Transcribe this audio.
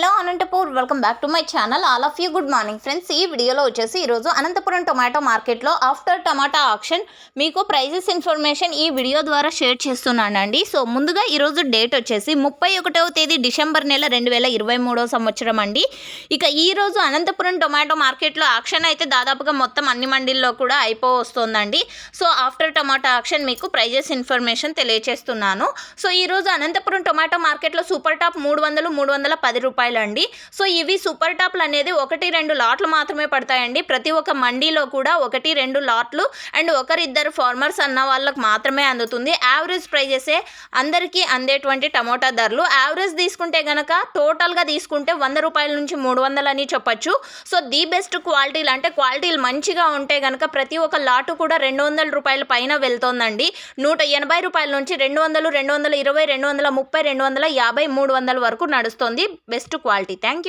Hello Anantapur welcome back to my channel all of you good morning friends ఈ వీడియోలో వచ్చేసి ఈరోజు Anantapuram tomato మార్కెట్లో ఆఫ్టర్ టమాటా ఆక్షన్ మీకు ప్రైజెస్ ఇన్ఫర్మేషన్ ఈ వీడియో ద్వారా షేర్ చేస్తున్నానండి. సో ముందుగా ఈరోజు డేట్ వచ్చేసి ముప్పై ఒకటవ తేదీ డిసెంబర్ నెల రెండు వేల ఇరవై మూడో సంవత్సరం అండి. ఇక ఈరోజు అనంతపురం టొమాటో మార్కెట్లో ఆక్షన్ అయితే దాదాపుగా మొత్తం అన్ని మండీల్లో కూడా అయిపో వస్తుందండి సో ఆఫ్టర్ టమాటా ఆక్షన్ మీకు ప్రైజెస్ ఇన్ఫర్మేషన్ తెలియజేస్తున్నాను సో ఈరోజు అనంతపురం టొమాటో మార్కెట్లో సూపర్ టాప్ మూడు వందలు మూడు వందల పది రూపాయలు అండి. సో ఇవి సూపర్ టాప్లు అనేది ఒకటి రెండు లాట్లు మాత్రమే పడతాయండి. ప్రతి ఒక్క మండీలో కూడా ఒకటి రెండు లాట్లు అండ్ ఒకరిద్దరు ఫార్మర్స్ అన్న వాళ్ళకి మాత్రమే అందుతుంది. యావరేజ్ ప్రైజెసే అందరికీ అందేటువంటి టమోటా ధరలు. యావరేజ్ తీసుకుంటే గనక టోటల్గా తీసుకుంటే వంద రూపాయల నుంచి మూడు వందలు అని చెప్పొచ్చు. సో ది బెస్ట్ క్వాలిటీలు అంటే క్వాలిటీలు మంచిగా ఉంటే గనక ప్రతి ఒక్క లాటు కూడా రెండు వందల రూపాయల పైన వెళ్తోందండి. నూట ఎనభై రూపాయల నుంచి రెండు వందలు రెండు వందల ఇరవై రెండు వందల ముప్పై రెండు వందల యాభై మూడు వందల వరకు నడుస్తుంది. Best quality. Thank you.